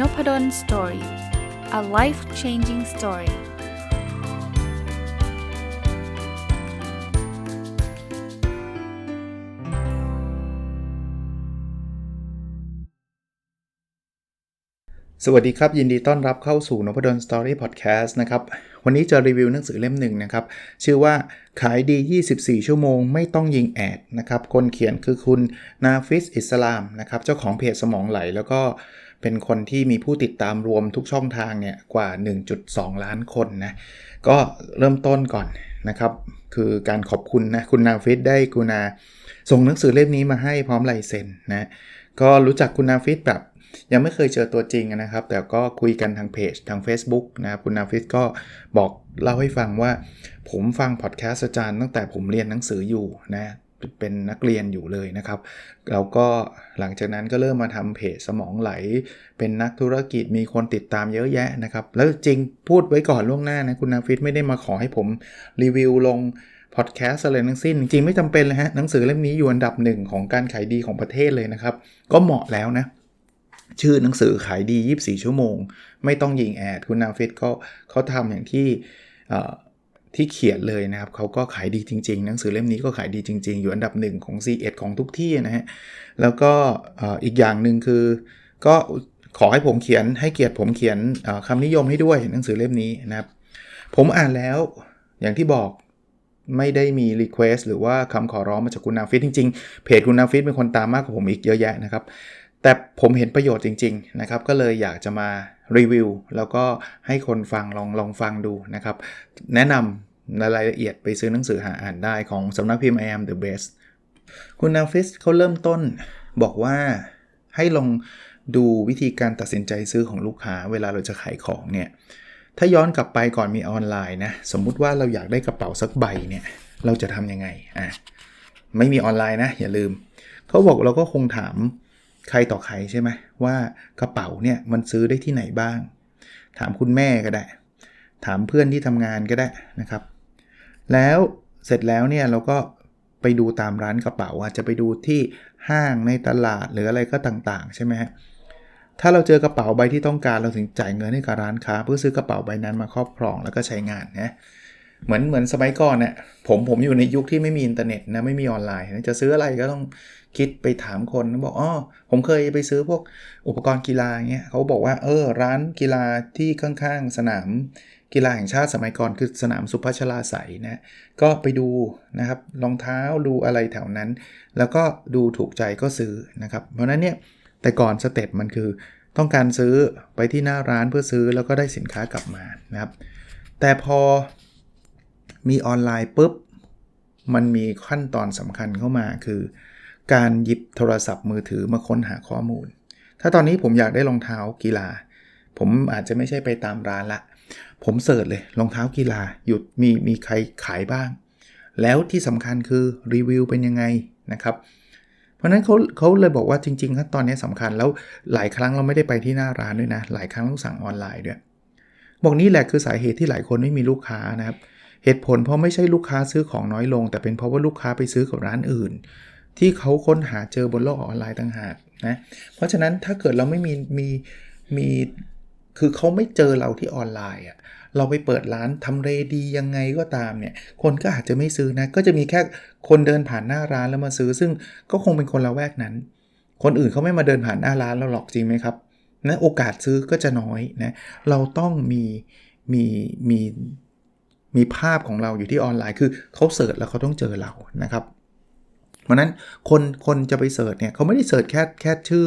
n o p ด d o สตอรี่ a life changing story สวัสดีครับ ยินดีต้อนรับเข้าสู่นพดลสตอรี่พอดแคสต์นะครับ วันนี้จะรีวิวหนังสือเล่มหนึ่งนะครับ ชื่อว่าขายดี 24 ชั่วโมง ไม่ต้องยิงแอดนะครับ คนเขียนคือคุณนาฟิสอิสลามนะครับ เจ้าของเพจสมองไหล แล้วก็ เป็นคนที่มีผู้ติดตามรวมทุกช่องทางเนี่ยกว่า 1.2 ล้านคนนะ ก็เริ่มต้นก่อนนะครับ คือการขอบคุณนะ คุณนาฟิตได้กุณาส่งหนังสือเล่มนี้มาให้พร้อมลายเซ็นนะ ก็รู้จักคุณนาฟิตแบบยังไม่เคยเจอตัวจริงนะครับ แต่ก็คุยกันทางเพจทาง Facebook นะครับคุณนาฟิตก็บอกเล่าให้ฟังว่า ผมฟังพอดแคสต์อาจารย์ตั้งแต่ผมเรียนหนังสืออยู่นะ เป็นนักเรียนอยู่เลยนะครับ แล้วก็หลังจากนั้นก็เริ่มมาทำเพจสมองไหล เป็นนักธุรกิจมีคนติดตามเยอะแยะนะครับ แล้วจริงพูดไว้ก่อนล่วงหน้านะคุณนาฟิตไม่ได้มาขอให้ผมรีวิวลงพอดแคสต์อะไรทั้งสิ้น จริงไม่จำเป็นเลยฮะหนังสือเล่มนี้อยู่อันดับหนึ่งของการขายดีของประเทศเลยนะครับ ก็เหมาะแล้วนะ ชื่อหนังสือขายดี 24 ชั่วโมง ไม่ต้องยิงแอด คุณนาฟิตก็เขาทำอย่างที่ ที่เขียนเลยนะครับเขาก็ขายดีจริง ๆ หนังสือเล่มนี้ก็ขายดีจริง ๆ อยู่อันดับหนึ่งของ c 1ของทุกที่นะฮะแล้วก็อีกอย่างหนึ่งคือ ก็ขอให้ผมเขียนให้เกียรติผมเขียนคำนิยมให้ด้วยหนังสือเล่มนี้นะครับ ผมอ่านแล้วอย่างที่บอกไม่ได้มีรีเควสหรือว่าคำขอร้องมาจากคุณนาฟิตจริง ๆ เพจคุณนาฟิตเป็นคนตามมากกว่าผมอีกเยอะแยะนะครับ แต่ผมเห็นประโยชน์จริงๆนะครับก็เลยอยากจะมารีวิวแล้วก็ให้คนฟังลองลองฟังดูนะครับแนะนำในรายละเอียดไปซื้อหนังสือหาอ่านได้ของสำนักพิมพ์ I am the best คุณนาฟิสเขาเริ่มต้นบอกว่าให้ลองดูวิธีการตัดสินใจซื้อของลูกค้าเวลาเราจะขายของเนี่ย ถ้าย้อนกลับไปก่อนมีออนไลน์นะ สมมุติว่าเราอยากได้กระเป๋าสักใบเนี่ย เราจะทำยังไงอะไม่มีออนไลน์นะ อย่าลืม เขาบอกเราก็คงถาม ใครต่อใครใช่ไหมว่ากระเป๋าเนี่ยมันซื้อได้ที่ไหนบ้าง ถามคุณแม่ก็ได้ ถามเพื่อนที่ทำงานก็ได้นะครับ แล้วเสร็จแล้วเนี่ยเราก็ไปดูตามร้านกระเป๋าอาจจะไปดูที่ห้างในตลาดหรืออะไรก็ต่างๆ ใช่ไหมฮะถ้าเราเจอกระเป๋าใบที่ต้องการเราถึงจ่ายเงินให้กับร้านค้า เพื่อซื้อกระเป๋าใบนั้นมาครอบครองแล้วก็ใช้งานนะเหมือนเหมือนสมัยก่อนเนี่ยผมผมอยู่ในยุคที่ไม่มีอินเทอร์เน็ตนะไม่มีออนไลน์จะซื้ออะไรก็ต้อง คิดไปถามคนบอกอ๋อผมเคยไปซื้อพวกอุปกรณ์กีฬาเงี้ยเขาบอกว่าเออร้านกีฬาที่ข้างๆสนามกีฬาแห่งชาติสมัยก่อนคือสนามสุพัชลาใสนะก็ไปดูนะครับรองเท้าดูอะไรแถวนั้น แล้วก็ดูถูกใจก็ซื้อนะครับเพราะนั้นเนี่ยแต่ก่อนสเต็ปมันคือต้องการซื้อไปที่หน้าร้านเพื่อซื้อแล้วก็ได้สินค้ากลับมานะครับ แต่พอมีออนไลน์ปุ๊บ มันมีขั้นตอนสำคัญเข้ามาคือ การหยิบโทรศัพท์มือถือมาค้นหาข้อมูล ถ้าตอนนี้ผมอยากได้รองเท้ากีฬา ผมอาจจะไม่ใช่ไปตามร้านละ ผมเสิร์ชเลยรองเท้ากีฬาหยุดมีมีใครขายบ้าง แล้วที่สำคัญคือรีวิวเป็นยังไงนะครับเพราะนั้นเขาเขาเลยบอกว่าจริงๆขั้นตอนนี้สำคัญแล้วหลายครั้งเราไม่ได้ไปที่หน้าร้านด้วยนะ หลายครั้งต้องสั่งออนไลน์ด้วย บอกนี่แหละคือสาเหตุที่หลายคนไม่มีลูกค้านะครับ เหตุผลเพราะไม่ใช่ลูกค้าซื้อของน้อยลง แต่เป็นเพราะว่าลูกค้าไปซื้อกับร้านอื่น ที่เขาค้นหาเจอบนโลกออนไลน์ต่างหากนะเพราะฉะนั้นถ้าเกิดเราไม่มีมีมีคือเขาไม่เจอเราที่ออนไลน์อะเราไปเปิดร้านทำเรดียังไงก็ตามเนี่ย คนก็อาจจะไม่ซื้อนะ ก็จะมีแค่คนเดินผ่านหน้าร้านแล้วมาซื้อ ซึ่งก็คงเป็นคนละแวกนั้น คนอื่นเขาไม่มาเดินผ่านหน้าร้านเราหรอกจริงไหมครับนะโอกาสซื้อก็จะน้อยนะเราต้องมีมีมีมีภาพของเราอยู่ที่ออนไลน์ คือเขาเสิร์ชแล้วเขาต้องเจอเรานะครับ เพราะนั้นคนคนจะไปเสิร์ชเนี่ยเขาไม่ได้เสิร์ชแค่แค่ชื่อ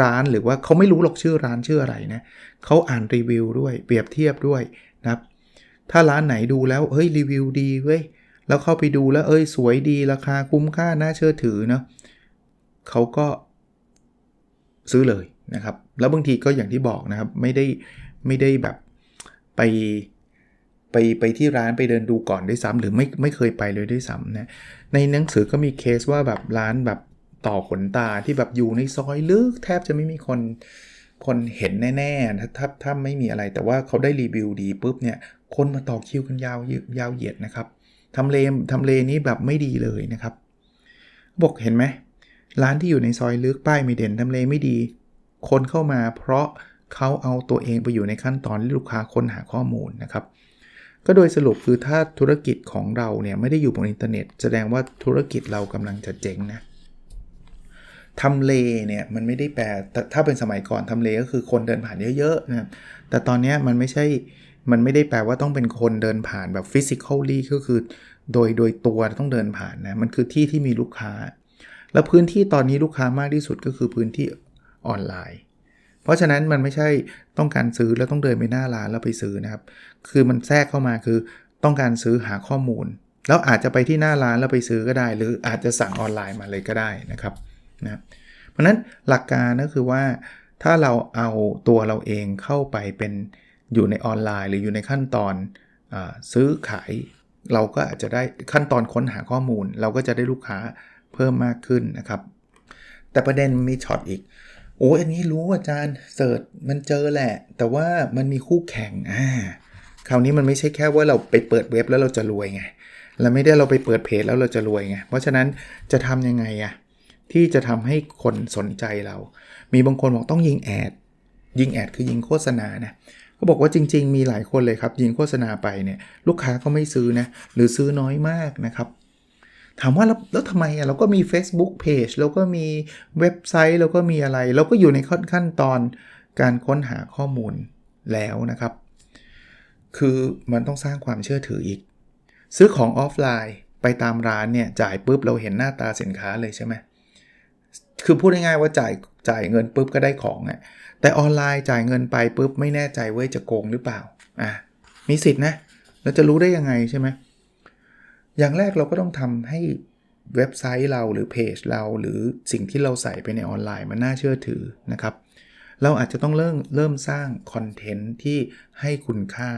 ร้านหรือว่าเขาไม่รู้หรอกชื่อร้านชื่ออะไรนะเขาอ่านรีวิวด้วยเปรียบเทียบด้วยนะครับถ้าร้านไหนดูแล้วเฮ้ยรีวิวดีเว้ยแล้วเข้าไปดูแล้วเอ้ยสวยดีราคาคุ้มค่าน่าเชื่อถือเนาะเขาก็ซื้อเลยนะครับ แล้วบางทีก็อย่างที่บอกนะครับ ไม่ได้ไม่ได้แบบไป ไปไปที่ร้านไปเดินดูก่อนด้วยซ้ำหรือไม่ไม่เคยไปเลยด้วยซ้ำนะในหนังสือก็มีเคสว่าแบบร้านแบบต่อขนตาที่แบบอยู่ในซอยลึกแทบจะไม่มีคนคนเห็นแน่ๆถ้าถ้าถ้าไม่มีอะไรแต่ว่าเขาได้รีวิวดีปุ๊บเนี่ยคนมาต่อคิวกันยาวยาวเหยียดนะครับทำเลทำเลนี้แบบไม่ดีเลยนะครับ บอกเห็นไหมร้านที่อยู่ในซอยลึกป้ายไม่เด่นทำเลไม่ดี คนเข้ามาเพราะเขาเอาตัวเองไปอยู่ในขั้นตอนที่ลูกค้าค้นหาข้อมูลนะครับ ก็โดยสรุปคือถ้าธุรกิจของเราเนี่ยไม่ได้อยู่บนอินเทอร์เน็ต แสดงว่าธุรกิจเรากำลังจะเจ๊งนะทำเลเนี่ยมันไม่ได้แปลแถ้าเป็นสมัยก่อนทำเลก็คือคนเดินผ่านเยอะๆนะแต่ตอนนี้มันไม่ใช่มันไม่ได้แปลว่าต้องเป็นคนเดินผ่านแบบฟิสิกอลลี่ก็คือโดยโดยตัวต้องเดินผ่านนะมันคือที่ที่มีลูกค้า แล้วพื้นที่ตอนนี้ลูกค้ามากที่สุดก็คือพื้นที่ออนไลน์ เพราะฉะนั้นมันไม่ใช่ต้องการซื้อแล้วต้องเดินไปหน้าร้านแล้วไปซื้อนะครับ คือมันแทรกเข้ามาคือต้องการซื้อหาข้อมูล แล้วอาจจะไปที่หน้าร้านแล้วไปซื้อก็ได้ หรืออาจจะสั่งออนไลน์มาเลยก็ได้นะครับนะเพราะนั้นหลักการก็คือว่าถ้าเราเอาตัวเราเองเข้าไปเป็นอยู่ในออนไลน์ หรืออยู่ในขั้นตอนอซื้อขาย เราก็อาจจะได้ขั้นตอนค้นหาข้อมูล เราก็จะได้ลูกค้าเพิ่มมากขึ้นนะครับ แต่ประเด็นมีช็อตอีก โอ้อันนี้รู้อาจารย์เสิร์ชมันเจอแหละ แต่ว่ามันมีคู่แข่งอ่าคราวนี้มันไม่ใช่แค่ว่าเราไปเปิดเว็บแล้วเราจะรวยไงเราไม่ได้เราไปเปิดเพจแล้วเราจะรวยไงเพราะฉะนั้นจะทำยังไงอะที่จะทำให้คนสนใจเรา มีบางคนบอกต้องยิงแอด ยิงแอดคือยิงโฆษณานะเขาบอกว่าจริง ๆ มีหลายคนเลยครับ ยิงโฆษณาไปเนี่ยลูกค้าก็ไม่ซื้อนะหรือซื้อน้อยมากนะครับ ถามว่าแล้วแล้วทำไมอะเราก็มี Facebook Page เราก็มีเว็บไซต์เราก็มีอะไร เราก็อยู่ในขั้นตอนการค้นหาข้อมูลแล้วนะครับ คือมันต้องสร้างความเชื่อถืออีก ซื้อของออฟไลน์ไปตามร้านเนี่ยจ่ายปุ๊บเราเห็นหน้าตาสินค้าเลยใช่ไหมคือพูดง่ายๆว่าจ่ายจ่ายเงินปุ๊บก็ได้ของอะแต่ออนไลน์จ่ายเงินไปปุ๊บไม่แน่ใจว่าจะโกงหรือเปล่าอะมีสิทธินะเราจะรู้ได้ยังไงใช่ไหม อย่างแรกเราก็ต้องทำให้เว็บไซต์เราหรือเพจเราหรือสิ่งที่เราใส่ไปในออนไลน์มันน่าเชื่อถือนะครับ เราอาจจะต้องเริ่มเริ่มสร้างคอนเทนต์ที่ให้คุณค่า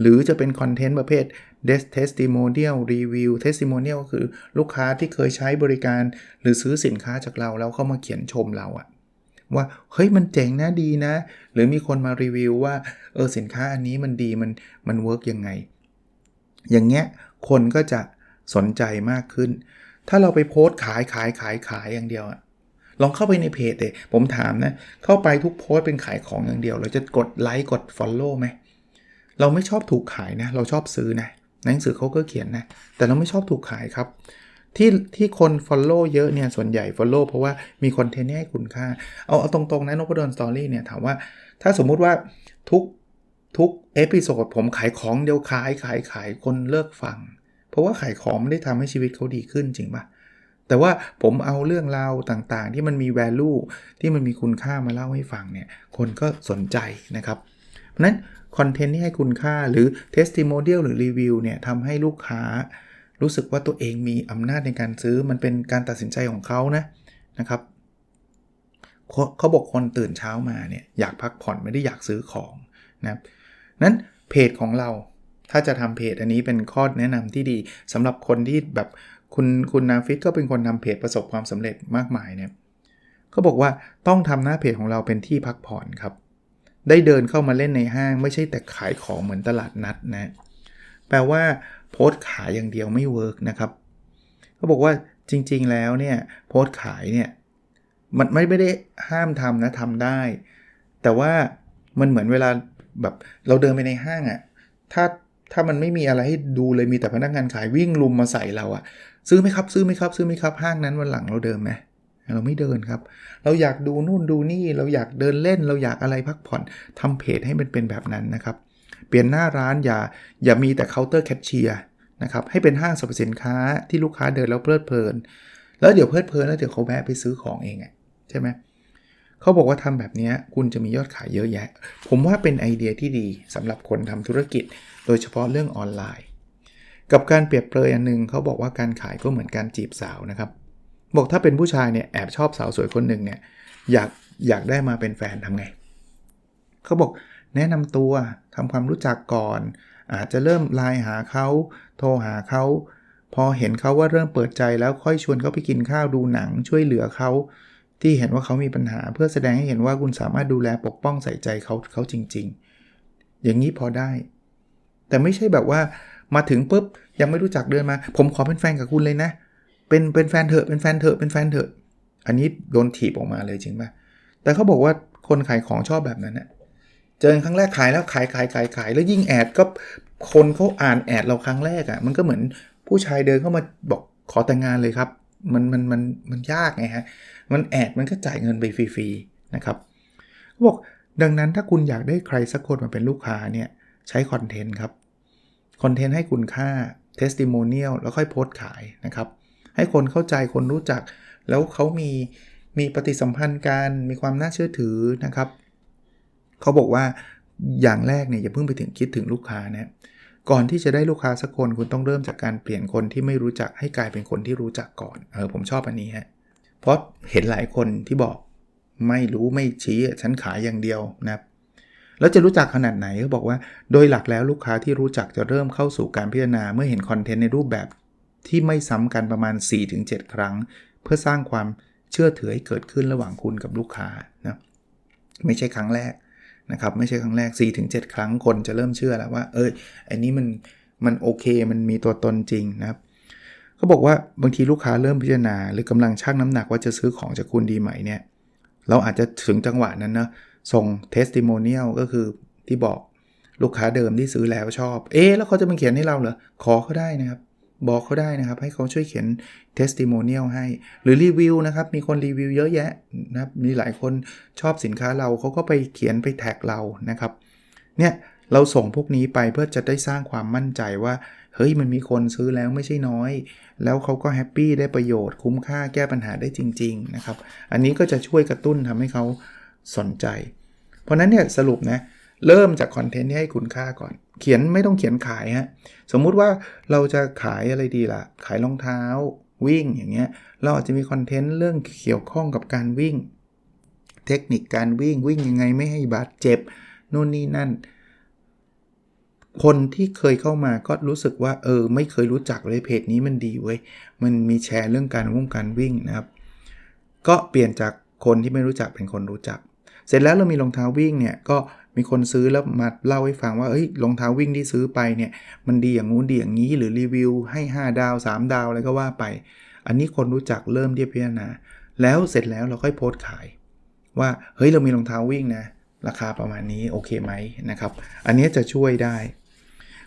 หรือจะเป็นคอนเทนต์ประเภท testimonial review testimonial ก็คือลูกค้าที่เคยใช้บริการหรือซื้อสินค้าจากเราแล้วเข้ามาเขียนชมเราอะว่าเฮ้ยมันเจ๋งนะดีนะ หรือมีคนมารีวิวว่าเออสินค้าอันนี้มันดีมันมันเวิร์กยังไง อย่างเงี้ย คนก็จะสนใจมากขึ้น ถ้าเราไปโพสต์ขายขายขายขายอย่างเดียวอะลองเข้าไปในเพจเลยผมถามนะ เข้าไปทุกโพสต์เป็นขายของอย่างเดียว เราจะกดไลค์กด Follow ไหม เราไม่ชอบถูกขายนะ เราชอบซื้อนะหนังสือเขาก็เขียนนะ แต่เราไม่ชอบถูกขายครับ ที่ที่คน Follow เยอะเนี่ย ส่วนใหญ่ Follow เพราะว่ามีคอนเทนต์ให้คุณค่า เอาเอาตรงๆนะนพดลสตอรี่เนี่ยถามว่า ถ้าสมมุติว่าทุก ทุกเอพิโซดผมขายของเดียวขายขายขายคนเลิกฟัง เพราะว่าขายของไม่ได้ทำให้ชีวิตเขาดีขึ้นจริงปะแต่ว่าผมเอาเรื่องราวต่างๆ ที่มันมี value ที่มันมีคุณค่ามาเล่าให้ฟังเนี่ยคนก็สนใจนะครับ เพราะนั้นคอนเทนต์ที่ให้คุณค่าหรือ testimonial หรือรีวิวเนี่ยทำให้ลูกค้ารู้สึกว่าตัวเองมีอำนาจในการซื้อมันเป็นการตัดสินใจของเขานะนะครับเขาบอกคนตื่นเช้ามาเนี่ยอยากพักผ่อนไม่ได้อยากซื้อของนะครับ นั้นเพจของเราถ้าจะทำเพจอันนี้เป็นข้อแนะนำที่ดีสำหรับคนที่แบบคุณคุณนาฟิตก็เป็นคนทำเพจประสบความสำเร็จมากมายเนี่ยเขาบอกว่าต้องทำหน้าเพจของเราเป็นที่พักผ่อนครับ ได้เดินเข้ามาเล่นในห้างไม่ใช่แต่ขายของเหมือนตลาดนัดนะแปลว่าโพสต์ขายอย่างเดียวไม่เวิร์กนะครับเขาบอกว่าจริง ๆ แล้วเนี่ยโพสต์ขายเนี่ยมันไม่ไม่ได้ห้ามทำนะทำได้ แต่ว่ามันเหมือนเวลา แบบเราเดินไปในห้างอะ่ะถ้าถ้ามันไม่มีอะไรให้ดูเลยมีแต่พนักงานขายวิ่งลุมมาใส่เราอะซื้อไหมครับ ซื้อไหมครับ ซื้อไหมครับห้างนั้นวันหลังเราเดินไหมเราไม่เดินครับ เราอยากดูนู่นดูนี่เราอยากเดินเล่น เราอยากอะไรพักผ่อนทำเพจให้มันเป็นแบบนั้นนะครับ เปลี่ยนหน้าร้านอย่าอย่ามีแต่เคาน์เตอร์แคชเชียร์นะครับให้เป็นห้างสรรพสินค้าที่ลูกค้าเดินแล้วเพลิดเพลิน แล้วเดี๋ยวเพลิดเพลินแล้วเดี๋ยวเขาแวะไปซื้อของเองอะใช่ไหมเขาบอกว่าทำแบบนี้คุณจะมียอดขายเยอะแยะ ผมว่าเป็นไอเดียที่ดีสำหรับคนทำธุรกิจ โดยเฉพาะเรื่องออนไลน์ กับการเปรียบเปรยอันนึงเขาบอกว่าการขายก็เหมือนการจีบสาวนะครับ บอกถ้าเป็นผู้ชายเนี่ยแอบชอบสาวสวยคนหนึ่งเนี่ยอยากอยากได้มาเป็นแฟนทำไงเขาบอกแนะนำตัวทำความรู้จักก่อน อาจจะเริ่มไลน์หาเขาโทรหาเขาพอเห็นเขาว่าเริ่มเปิดใจแล้วค่อยชวนเขาไปกินข้าวดูหนังช่วยเหลือเขา ที่เห็นว่าเขามีปัญหาเพื่อแสดงให้เห็นว่าคุณสามารถดูแลปกป้องใส่ใจเขาเขาจริง ๆ อย่างนี้พอได้ แต่ไม่ใช่แบบว่ามาถึงปุ๊บยังไม่รู้จักเดินมา ผมขอเป็นแฟนกับคุณเลยนะ เป็นเป็นแฟนเถอะเป็นแฟนเถอะเป็นแฟนเถอะ อันนี้โดนถีบออกมาเลยจริงป่ะแต่เขาบอกว่าคนขายของชอบแบบนั้นนะเจอครั้งแรกขายแล้วขายขายขายขายแล้วยิ่งแอดก็คนเขาอ่านแอดเราครั้งแรกอะ่ะมันก็เหมือนผู้ชายเดินเข้ามาบอกขอแต่งงานเลยครับ มันมันมันมันยากไงฮะ มันแอดมันก็จ่ายเงินไปฟรีๆนะครับบอกดังนั้นถ้าคุณอยากได้ใครสักคนมาเป็นลูกค้าเนี่ยใช้คอนเทนต์ครับคอนเทนต์ให้คุณค่าเทสติโมเนียลแล้วค่อยโพสต์ขายนะครับ ให้คนเข้าใจคนรู้จัก แล้วเขามีมีปฏิสัมพันธ์กันมีความน่าเชื่อถือนะครับ เขาบอกว่าอย่างแรกเนี่ยอย่าเพิ่งไปถึงคิดถึงลูกค้านะ ก่อนที่จะได้ลูกค้าสักคนคุณต้องเริ่มจากการเปลี่ยนคนที่ไม่รู้จักให้กลายเป็นคนที่รู้จักก่อนเออผมชอบอันนี้ฮะเพราะเห็นหลายคนที่บอกไม่รู้ไม่ชี้ฉันขายอย่างเดียวนะครับแล้วจะรู้จักขนาดไหนเขาบอกว่า โดยหลักแล้วลูกค้าที่รู้จักจะเริ่มเข้าสู่การพิจารณาเมื่อเห็นคอนเทนต์ในรูปแบบที่ไม่ซ้ำกันประมาณ 4-7 ครั้ง เพื่อสร้างความเชื่อถือให้เกิดขึ้นระหว่างคุณกับลูกค้านะไม่ใช่ครั้งแรก นะครับไม่ใช่ครั้งแรก 4-7 ครั้งคนจะเริ่มเชื่อแล้วว่า เอ้ยอันนี้มันมันโอเคมันมีตัวตนจริงนะครับเขาบอกว่าบางทีลูกค้าเริ่มพิจารณา หรือกำลังชั่งน้ำหนักว่าจะซื้อของจากคุณดีไหมเนี่ยเราอาจจะถึงจังหวะนั้นนะส่งเทสติโมเนียลก็คือที่บอกลูกค้าเดิมที่ซื้อแล้วชอบ เอ๊แล้วเขาจะมาเขียนให้เราเหรอขอเขาได้นะครับ บอกเขาได้นะครับ ให้เขาช่วยเขียนเทสติโมเนียลให้ หรือรีวิวนะครับ มีคนรีวิวเยอะแยะนะมีหลายคนชอบสินค้าเราเขาก็ไปเขียนไปแท็กเรานะครับ เนี่ยเราส่งพวกนี้ไปเพื่อจะได้สร้างความมั่นใจว่า เฮ้ยมันมีคนซื้อแล้วไม่ใช่น้อย แล้วเขาก็แฮปปี้ได้ประโยชน์คุ้มค่าแก้ปัญหาได้จริง ๆ นะครับ อันนี้ก็จะช่วยกระตุ้นทำให้เขาสนใจ เพราะนั้นเนี่ยสรุปนะเเริ่มจากคอนเทนต์ที่ให้คุณค่าก่อน เขียนไม่ต้องเขียนขายฮะ สมมุติว่าเราจะขายอะไรดีล่ะ ขายรองเท้า วิ่งอย่างเงี้ย เราอาจจะมีคอนเทนต์เรื่องเกี่ยวข้องกับการวิ่ง เทคนิคการวิ่งวิ่งยังไงไม่ให้บาดเจ็บนู่นนี่นั่น คนที่เคยเข้ามาก็รู้สึกว่าเออไม่เคยรู้จักเลยเพจนี้มันดีเว้ย มันมีแชร์เรื่องการว่งการวิ่งนะครับ ก็เปลี่ยนจากคนที่ไม่รู้จักเป็นคนรู้จัก เสร็จแล้วเรามีรองเท้าวิ่งเนี่ยก็ มีคนซื้อแล้วมาเล่าให้ฟังว่าเอ้ยรองเท้าวิ่งที่ซื้อไปเนี่ยมันดีอย่างงู้นดีอย่างนี้หรือรีวิวให้ 5 ดาว 3 ดาวอะไรก็ว่าไป อันนี้คนรู้จักเริ่มที่พิจารณา แล้วเสร็จแล้วเราค่อยโพสต์ขาย ว่าเฮ้ยเรามีรองเท้าวิ่งนะราคาประมาณนี้โอเคไหมนะครับ อันนี้จะช่วยได้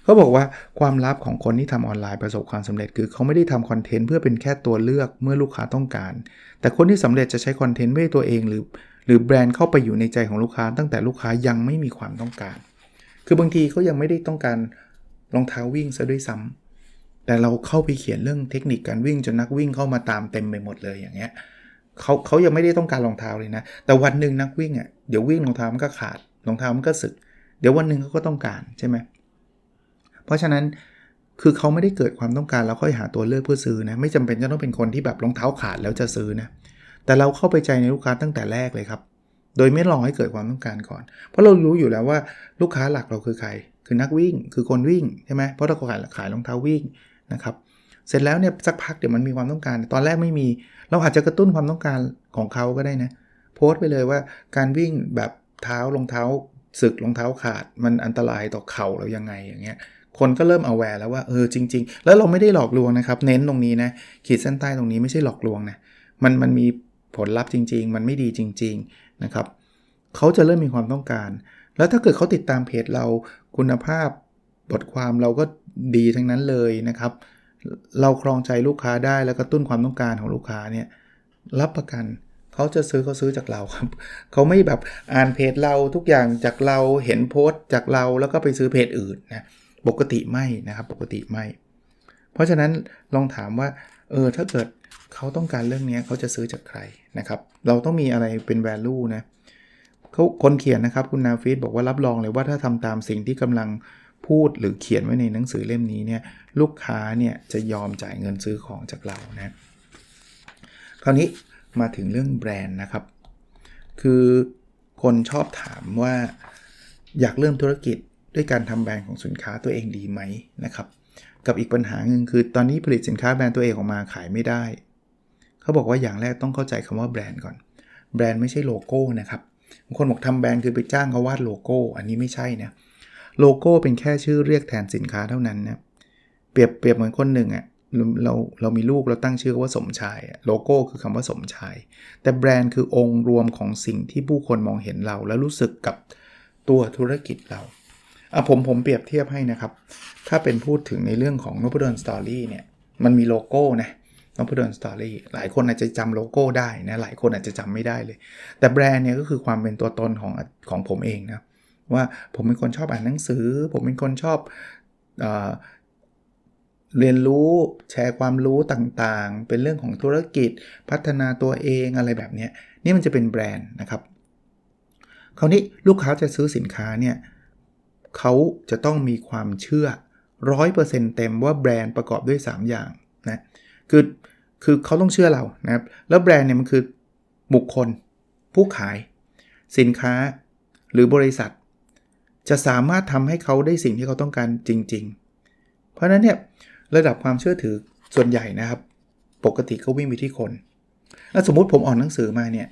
เขาบอกว่าความลับของคนที่ทำออนไลน์ประสบความสำเร็จ คือเขาไม่ได้ทำคอนเทนต์เพื่อเป็นแค่ตัวเลือกเมื่อลูกค้าต้องการ แต่คนที่สำเร็จจะใช้คอนเทนต์ไม่ตัวเองหรือ หรือแบรนด์เข้าไปอยู่ในใจของลูกค้า ตั้งแต่ลูกค้ายังไม่มีความต้องการ คือบางทีเขายังไม่ได้ต้องการรองเท้าวิ่งซะด้วยซ้ำแต่เราเข้าไปเขียนเรื่องเทคนิคการวิ่งจนนักวิ่งเข้ามาตามเต็มไปหมดเลยอย่างเงี้ยเขาเขายังไม่ได้ต้องการรองเท้าเลยนะ แต่วันหนึ่งนักวิ่งอะเดี๋ยววิ่งรองเท้ามันก็ขาดรองเท้ามันก็สึก เดี๋ยววันหนึ่งเขาก็ต้องการใช่ไหมเพราะฉะนั้นคือเขาไม่ได้เกิดความต้องการแล้วค่อยหาตัวเลือกเพื่อซื้อนะ ไม่จำเป็นจะต้องเป็นคนที่แบบรองเท้าขาดแล้วจะซื้อนะ แต่เราเข้าไปใจในลูกค้าตั้งแต่แรกเลยครับ โดยไม่รอให้เกิดความต้องการก่อน เพราะเรารู้อยู่แล้วว่าลูกค้าหลักเราคือใคร คือนักวิ่ง คือคนวิ่งใช่ไหมเพราะเราขายขายรองเท้าวิ่งนะครับ เสร็จแล้วเนี่ยสักพักเดี๋ยวมันมีความต้องการ ตอนแรกไม่มี เราอาจจะกระตุ้นความต้องการของเขาก็ได้นะ โพสต์ไปเลยว่าการวิ่งแบบเท้ารองเท้าสึกรองเท้าขาด มันอันตรายต่อเข่าเรายังไงอย่างเงี้ยคนก็เริ่มเอาแวร์แล้วว่าเออจริง ๆ แล้วเราไม่ได้หลอกลวงนะครับ เน้นตรงนี้นะขีดเส้นใต้ตรงนี้ไม่ใช่หลอกลวงนะมันมันมี ผลลัพธ์จริง ๆ มันไม่ดีจริง ๆ นะครับเขาจะเริ่มมีความต้องการ แล้วถ้าเกิดเขาติดตามเพจเราคุณภาพบทความเราก็ดีทั้งนั้นเลยนะครับ เราครองใจลูกค้าได้แล้วก็ตุ้นความต้องการของลูกค้าเนี่ยรับประกันเขาจะซื้อเขาซื้อจากเราครับเขาไม่แบบอ่านเพจเราทุกอย่างจากเราเห็นโพสต์จากเราแล้วก็ไปซื้อเพจอื่นนะปกติไม่นะครับปกติไม่ เพราะฉะนั้นลองถามว่าเออถ้าเกิด เขาต้องการเรื่องนี้เขาจะซื้อจากใครนะครับ เราต้องมีอะไรเป็น value นะเขาคนเขียนนะครับคุณนาฟิสบอกว่ารับรองเลยว่าถ้าทำตามสิ่งที่กำลังพูดหรือเขียนไว้ในหนังสือเล่มนี้เนี่ยลูกค้าเนี่ยจะยอมจ่ายเงินซื้อของจากเรานะคราวนี้มาถึงเรื่องแบรนด์นะครับ คือคนชอบถามว่าอยากเริ่มธุรกิจด้วยการทำแบรนด์ของสินค้าตัวเองดีไหมนะครับ กับอีกปัญหาหนึ่งคือตอนนี้ผลิตสินค้าแบรนด์ตัวเองออกมาขายไม่ได้ เขาบอกว่าอย่างแรกต้องเข้าใจคำว่าแบรนด์ก่อน แบรนด์ไม่ใช่โลโก้นะครับบางคนบอกทำแบรนด์คือไปจ้างเขาวาดโลโก้ อันนี้ไม่ใช่นะโลโก้เป็นแค่ชื่อเรียกแทนสินค้าเท่านั้นนะเปรียบเปรียบเหมือนคนหนึ่งอะ่ะเราเรามีลูกเราตั้งชื่อว่าสมชายโลโก้คือคำว่าสมชาย แต่แบรนด์คือองค์รวมของสิ่งที่ผู้คนมองเห็นเรา แล้วรู้สึกกับตัวธุรกิจเราอะผมผมเปรียบเทียบให้นะครับ ถ้าเป็นพูดถึงในเรื่องของนพดลสตอรี่เนี่ยมันมีโลโก้นะ นพดลสตอรี่หลายคนอาจจะจำโลโก้ได้นะหลายคนอาจจะจำไม่ได้เลย แต่แบรนด์เนี่ยก็คือความเป็นตัวตนของของผมเองนะว่าผมเป็นคนชอบอ่านหนังสือ ผมเป็นคนชอบเอเรียนรู้แชร์ความรู้ต่างๆ เป็นเรื่องของธุรกิจพัฒนาตัวเองอะไรแบบนี้นี่มันจะเป็นแบรนด์นะครับ คราวนี้ลูกค้าจะซื้อสินค้าเนี่ยเขาจะต้องมีความเชื่อ 100%เต็มว่าแบรนด์ประกอบด้วย 3 อย่างนะ คือคือเขาต้องเชื่อเรานะครับ แล้วแบรนด์เนี่ยมันคือบุคคล ผู้ขาย สินค้าหรือบริษัท จะสามารถทำให้เขาได้สิ่งที่เขาต้องการจริง ๆ เพราะฉะนั้นเนี่ยระดับความเชื่อถือส่วนใหญ่นะครับ ปกติก็วิ่งไปที่คนแล้วสมมุติผมอ่านหนังสือมาเนี่ย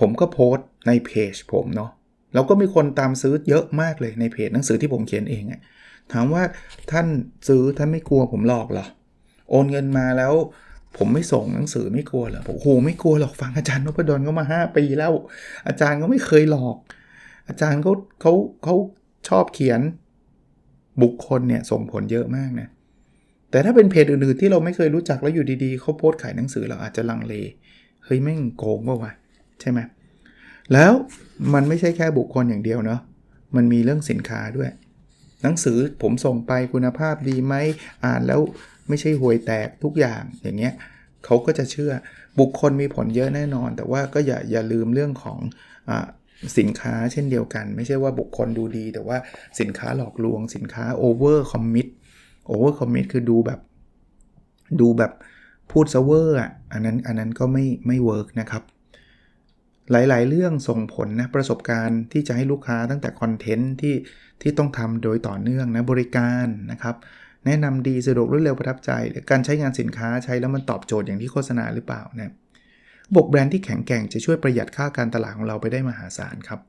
ผมก็โพสต์ในเพจผมเนาะแล้วก็มีคนตามซื้อเยอะมากเลยในเพจหนังสือที่ผมเขียนเองอะถามว่าท่านซื้อท่านไม่กลัวผมหลอกเหรอ โอนเงินมาแล้ว ผมไม่ส่งหนังสือไม่กลัวเหรอโอ้โหไม่กลัวหรอกฟังอาจารย์นพดลก็มา 5 ปีแล้ว อาจารย์ก็ไม่เคยหลอก อาจารย์เขาเขาเขาชอบเขียนบุคคลเนี่ยส่งผลเยอะมากนะแต่ถ้าเป็นเพจอื่นๆที่เราไม่เคยรู้จักแล้วอยู่ดีๆเขาโพสต์ขายหนังสือเราอาจจะลังเลเฮ้ยแม่งโกงป่าวะใช่ไหมแล้วมันไม่ใช่แค่บุคคลอย่างเดียวเนาะมันมีเรื่องสินค้าด้วย หนังสือผมส่งไปคุณภาพดีไหมอ่านแล้ว ไม่ใช่หวยแตกทุกอย่างอย่างเงี้ยเขาก็จะเชื่อบุคคลมีผลเยอะแน่นอน แต่ว่าก็อย่าอย่าลืมเรื่องของอสินค้าเช่นเดียวกัน ไม่ใช่ว่าบุคคลดูดี แต่ว่าสินค้าหลอกลวง สินค้า over commit over commit คือดูแบบดูแบบพูดเซเวอร์อะอันนั้นอันนั้นก็ไม่ไม่เวิร์กนะครับ หลายๆ เรื่องส่งผลนะประสบการณ์ที่จะให้ลูกค้าตั้งแต่คอนเทนต์ที่ที่ต้องทำโดยต่อเนื่องนะบริการนะครับ แนะนำดีสะดวกรวดเร็วประทับใจการใช้งานสินค้าใช้แล้วมันตอบโจทย์อย่างที่โฆษณาหรือเปล่านะบกแบรนด์ที่แข็งแกร่งจะช่วยประหยัดค่าการตลาดของเราไปได้มหาศาลครับ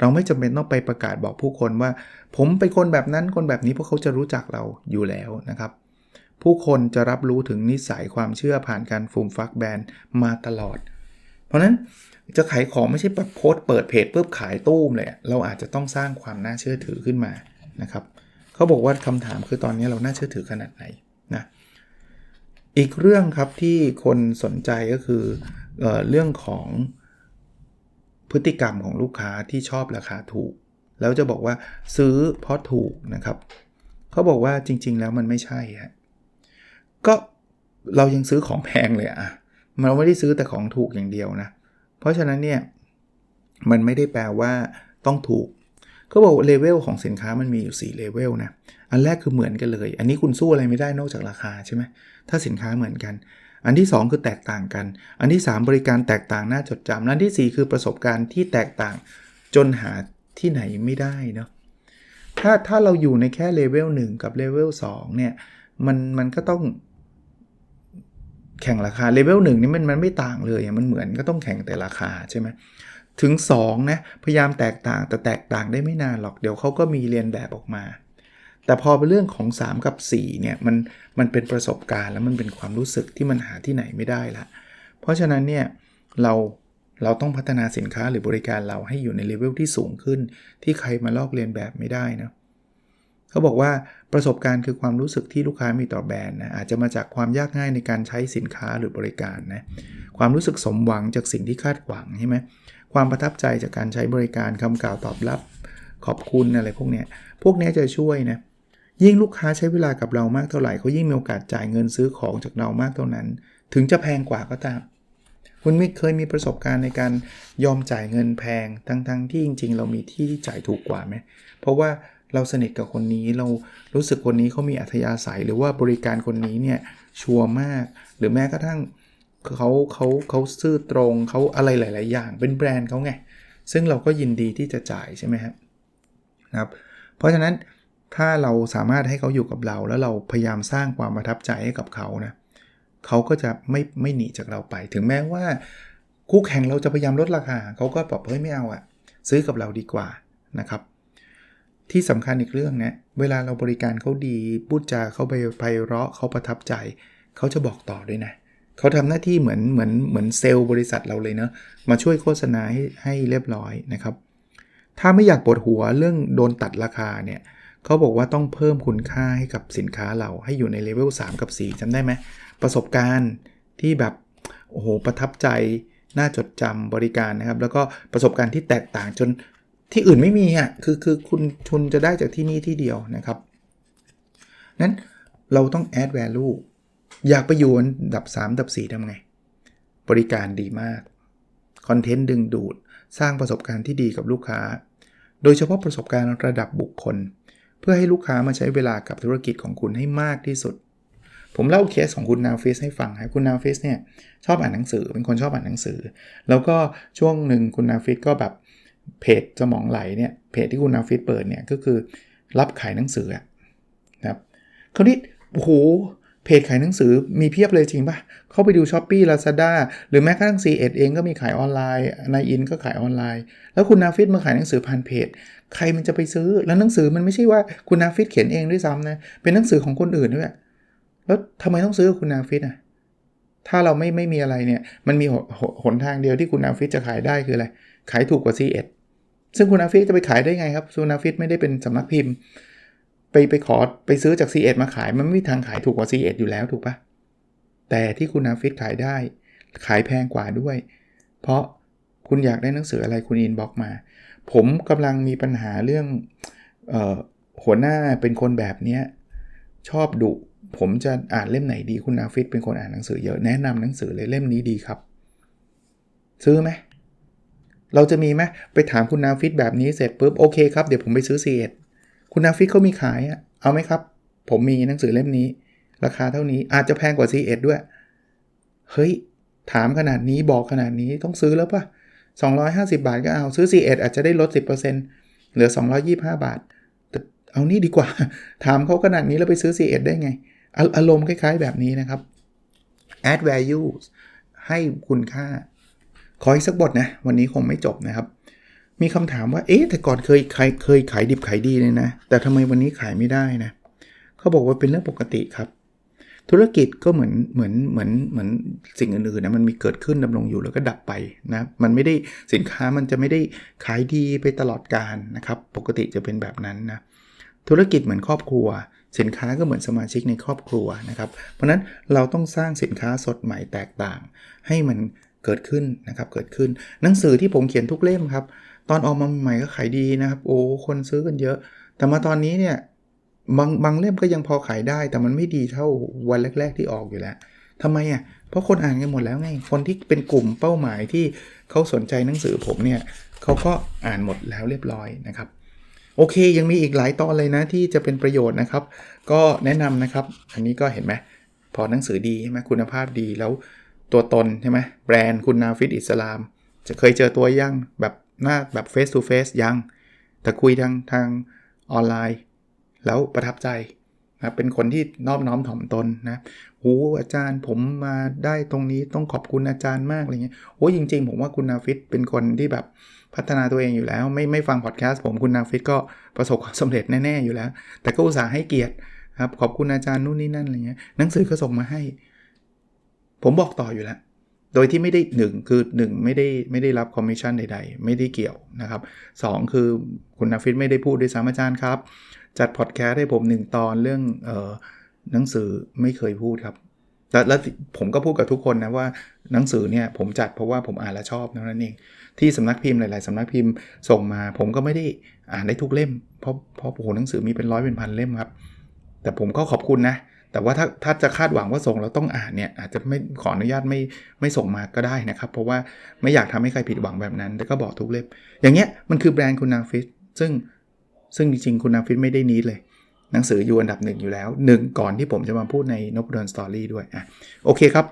เราไม่จำเป็นต้องไปประกาศบอกผู้คนว่า ผมเป็นคนแบบนั้นคนแบบนี้เพราะเขาจะรู้จักเราอยู่แล้วนะครับ ผู้คนจะรับรู้ถึงนิสัยความเชื่อผ่านการฟูมฟักแบรนด์มาตลอด เพราะนั้นจะขายของไม่ใช่แบบโพสต์เปิดเพจปุ๊บขายตู้มเลยเราอาจจะต้องสร้างความน่าเชื่อถือขึ้นมานะครับ เขาบอกว่าคำถามคือตอนนี้เราน่าเชื่อถือขนาดไหนนะอีกเรื่องครับที่คนสนใจก็คือเออเรื่องของพฤติกรรมของลูกค้าที่ชอบราคาถูก แล้วจะบอกว่าซื้อเพราะถูกนะครับเขาบอกว่าจริง ๆ แล้วมันไม่ใช่ฮะก็เรายังซื้อของแพงเลยอะเราไม่ได้ซื้อแต่ของถูกอย่างเดียวนะ เพราะฉะนั้นเนี่ยมันไม่ได้แปลว่าต้องถูก เขาบอกเลเวลของสินค้ามันมีอยู่ 4 เลเวลนะ อันแรกคือเหมือนกันเลย อันนี้คุณสู้อะไรไม่ได้นอกจากราคาใช่ไหมถ้าสินค้าเหมือนกัน อันที่ 2 คือแตกต่างกัน อันที่ 3 บริการแตกต่างน่าจดจำอันที่ 4 คือประสบการณ์ที่แตกต่างจนหาที่ไหนไม่ได้เนาะ ถ้าถ้าเราอยู่ในแค่เลเวล1กับเลเวล2เนี่ย มันมันก็ต้องแข่งราคาเลเวลหนึ่งนี่มันมันไม่ต่างเลยมันเหมือนก็ต้องแข่งแต่ราคาใช่ไหม ถึง2นะพยายามแตกต่างแต่แตกต่างได้ไม่นานหรอกเดี๋ยวเขาก็มีเรียนแบบออกมา แต่พอเป็นเรื่องของ 3 กับ4เนี่ยมันมันเป็นประสบการณ์แล้วมันเป็นความรู้สึกที่มันหาที่ไหนไม่ได้ละเพราะฉะนั้นเนี่ยเราเราต้องพัฒนาสินค้าหรือบริการเราให้อยู่ในเลเวลที่สูงขึ้น ที่ใครมาลอกเลียนแบบไม่ได้นะเขาบอกว่าประสบการณ์คือความรู้สึกที่ลูกค้ามีต่อแบรนด์นะอาจจะมาจากความยากง่ายในการใช้สินค้าหรือบริการนะความรู้สึกสมหวังจากสิ่งที่คาดหวังใช่ไหม ความประทับใจจากการใช้บริการคำกล่าวตอบรับ ขอบคุณอะไรพวกเนี้ยพวกนี้จะช่วยนะยิ่งลูกค้าใช้เวลากับเรามากเท่าไหร่เขายิ่งมีโอกาสจ่ายเงินซื้อของจากเรามากเท่านั้น ถึงจะแพงกว่าก็ตาม คุณมิเคยมีประสบการณ์ในการยอมจ่ายเงินแพงทั้งๆทที่จริง ๆ เรามีที่ที่จ่ายถูกกว่าไหมเพราะว่าเราสนิทกับคนนี้เรารู้สึกคนนี้เขามีอัธยาศัย หรือว่าบริการคนนี้เนี่ยชัวร์มาก หรือแม้กระทั่ง เขาเขาเขาซื่อตรงเขาอะไรหลาย ๆ อย่าง เป็นแบรนด์เขาไง ซึ่งเราก็ยินดีที่จะจ่ายใช่ไหมครับนะครับ เพราะฉะนั้นถ้าเราสามารถให้เขาอยู่กับเรา แล้วเราพยายามสร้างความประทับใจให้กับเขานะเขาก็จะไม่ไม่หนีจากเราไป ถึงแม้ว่าคู่แข่งเราจะพยายามลดราคาเขาก็บอกเฮ้ยไม่เอาอะซื้อกับเราดีกว่านะครับ ที่สำคัญอีกเรื่องนะเวลาเราบริการเขาดีพูดจาเขาไปไพเราะเขาประทับใจ เขาจะบอกต่อด้วยนะ เขาทำหน้าที่เหมือนเหมือนเหมือนเซลล์บริษัทเราเลยเนาะมาช่วยโฆษณาให้ให้เรียบร้อยนะครับ ถ้าไม่อยากปวดหัวเรื่องโดนตัดราคาเนี่ยเขาบอกว่าต้องเพิ่มคุณค่าให้กับสินค้าเราให้อยู่ในเลเวล3กับ 4จำได้ไหมประสบการณ์ที่แบบโอ้โหประทับใจน่าจดจำบริการนะครับ แล้วก็ประสบการณ์ที่แตกต่างจนที่อื่นไม่มีอะคือคือคุณคุณจะได้จากที่นี่ที่เดียวนะครับนั้นเราต้อง add value อยากไปอยู่อันดับ 3 ดับ 4ทำไง บริการดีมาก คอนเทนต์ดึงดูด สร้างประสบการณ์ที่ดีกับลูกค้า โดยเฉพาะประสบการณ์ระดับบุคคล เพื่อให้ลูกค้ามาใช้เวลากับธุรกิจของคุณให้มากที่สุด ผมเล่าเคสของคุณนาฟิสให้ฟังครับคุณนาฟิสเนี่ยชอบอ่านหนังสือ เป็นคนชอบอ่านหนังสือ แล้วก็ช่วงหนึ่งคุณนาฟิสก็แบบเพจสมองไหลเนี่ยเพจที่คุณนาฟิสเปิดเนี่ยก็คือรับขายหนังสือนะครับคราวนี้โอ้โห เพจขายหนังสือมีเพียบเลยจริงปะเข้าไปดู s h อ p e e Lazada หรือแม้กระทั่ง c ีเองก็มีขายออนไลน์นายอินก็ขายออนไลน์ แล้วคุณนาฟิสมาขายหนังสือผ่านเพจ ใครมันจะไปซื้อ แล้วหนังสือมันไม่ใช่ว่าคุณนาฟิสเขียนเองด้วยซ้ำนะ เป็นหนังสือของคนอื่นด้วย แล้วทำไมต้องซื้อคุณนาฟิสอะ ถ้าเราไม่ไม่มีอะไรเนี่ย มันมีหนทางเดียวที่คุณนาฟิสจะขายได้คืออะไร ขายถูกกว่า c ีเซึ่งคุณนาฟิสจะไปขายได้ไงครับคุณนาฟิสไม่ได้เป็นสำนักพิมพ์ ไปไปขอไปซื้อจาก c ีมาขาย มันไม่มีทางขายถูกกว่า c ีอยู่แล้วถูกปะแต่ที่คุณนาฟิสขายได้ ขายแพงกว่าด้วย เพราะคุณอยากได้หนังสืออะไรคุณอินบ็อกมา ผมกำลังมีปัญหาเรื่องออหัวหน้าเป็นคนแบบนี้ชอบดุผมจะอ่านเล่มไหนดีคุณนาฟิตเป็นคนอ่านหนังสือเยอะแนะนำหนังสือเลยเล่มนี้ดีครับ ซื้อไหมเราจะมีไหมไปถามคุณนาฟิตแบบนี้เสร็จปุ๊บโอเคครับเดี๋ยวผมไปซื้อซีเอ็ด คุณนาฟิตเขามีขายอะเอาไหมครับ ผมมีหนังสือเล่มนี้ ราคาเท่านี้อาจจะแพงกว่าซีเอ็ดด้วย เฮ้ย ถามขนาดนี้บอกขนาดนี้ต้องซื้อแล้วปะ250 บาทก็เอาซื้อ C1 อาจจะได้ลด 10%เหลือ 225 บาท แต่เอานี่ดีกว่า ถามเขาขนาดนี้แล้วไปซื้อ C1 ได้ไง อารมณ์คล้ายๆแบบนี้นะครับ add value ให้คุณค่า ขออีกสักบทนะ วันนี้คงไม่จบนะครับ มีคำถามว่า เอ๊ะ แต่ก่อนเคยเคยเคยขายดิบขายดีเลยนะ แต่ทำไมวันนี้ขายไม่ได้นะ เขาบอกว่าเป็นเรื่องปกติครับ ธุรกิจก็เหมือนเหมือนเหมือนเหมือนสิ่งอื่นๆนะ มันมีเกิดขึ้นดำรงอยู่แล้วก็ดับไปนะ มันไม่ได้สินค้ามันจะไม่ได้ขายดีไปตลอดการนะครับ ปกติจะเป็นแบบนั้นนะ ธุรกิจเหมือนครอบครัว สินค้าก็เหมือนสมาชิกในครอบครัวนะครับ เพราะนั้นเราต้องสร้างสินค้าสดใหม่แตกต่าง ให้มันเกิดขึ้นนะครับ เกิดขึ้น หนังสือที่ผมเขียนทุกเล่มครับ ตอนออกมาใหม่ก็ขายดีนะครับ โอ้คนซื้อกันเยอะ แต่มาตอนนี้เนี่ยบางบางเล่มก็ยังพอขายได้ แต่มันไม่ดีเท่าวันแรก ๆที่ออกอยู่แล้วทำไมอะเพราะคนอ่านกันหมดแล้วไง คนที่เป็นกลุ่มเป้าหมายที่เขาสนใจหนังสือผมเนี่ยเขาก็อ่านหมดแล้วเรียบร้อยนะครับ โอเคยังมีอีกหลายตอนเลยนะที่จะเป็นประโยชน์นะครับ ก็แนะนำนะครับ อันนี้ก็เห็นไหมพอหนังสือดีใช่ไหมคุณภาพดีแล้วตัวตนใช่ไหมแบรนด์คุณนาฟิตอิสลาม จะเคยเจอตัวยังแบบ หน้าแบบ face to face ยัง แต่คุยทางทางออนไลน์ แล้วประทับใจนะเป็นคนที่นอบน้อมถ่อมตนนะโอ้อาจารย์ผมมาได้ตรงนี้ต้องขอบคุณอาจารย์มากอะไรเงี้ยโอ้จริง ๆ ผมว่าคุณนาฟิตเป็นคนที่แบบพัฒนาตัวเองอยู่แล้ว ไม่ไม่ฟังพอดแคสต์ผมคุณนาฟิตก็ประสบความสำเร็จแน่ๆอยู่แล้ว แต่ก็อุตส่าห์ให้เกียรติครับขอบคุณอาจารย์นู่นนี่นั่นอะไรเงี้ยหนังสือก็ส่งมาให้ ผมบอกต่ออยู่แล้ว โดยที่ไม่ได้ 1 คือ 1 ไม่ได้ไม่ได้รับคอมมิชชั่นใดๆ ไม่ได้เกี่ยวนะครับ 2 คือคุณนาฟิตไม่ได้พูดด้วยซ้ำอาจารย์ครับ จัดพอดแคสต์ให้ผมหนึ่งตอนเรื่องออหนังสือไม่เคยพูดครับแล้วแล้วผมก็พูดกับทุกคนนะว่าหนังสือเนี่ยผมจัดเพราะว่าผมอ่านแล้วชอบนั่นเอง ที่สำนักพิมพ์หลาย ๆสำนักพิมพ์ส่งมา ผมก็ไม่ได้อ่านได้ทุกเล่ม เพราะเพราะโอ้โหหนังสือมีเป็นร้อยเป็นพันเล่มครับ แต่ผมก็ขอบคุณนะ แต่ว่าถ้าถ้าจะคาดหวังว่าส่งเราต้องอ่านเนี่ยอาจจะไม่ขออนุญาตไม่ไม่ส่งมาก็ได้นะครับ เพราะว่าไม่อยากทำให้ใครผิดหวังแบบนั้น แต่ก็บอกทุกเล่มอย่างเงี้ยมันคือแบรนด์คุณนางฟิชซึ่งซึ่งจริงๆคุณนาฟิตไม่ได้นี้เลย หนังสืออยู่อันดับหนึ่งอยู่แล้วหนึ่งก่อนที่ผมจะมาพูดในนบดอนสตอรี่ด้วยอะโอเคครับ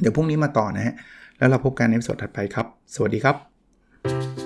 เดี๋ยวพรุ่งนี้มาต่อนะฮะแล้วเราพบกันในสดถัดไปครับ สวัสดีครับ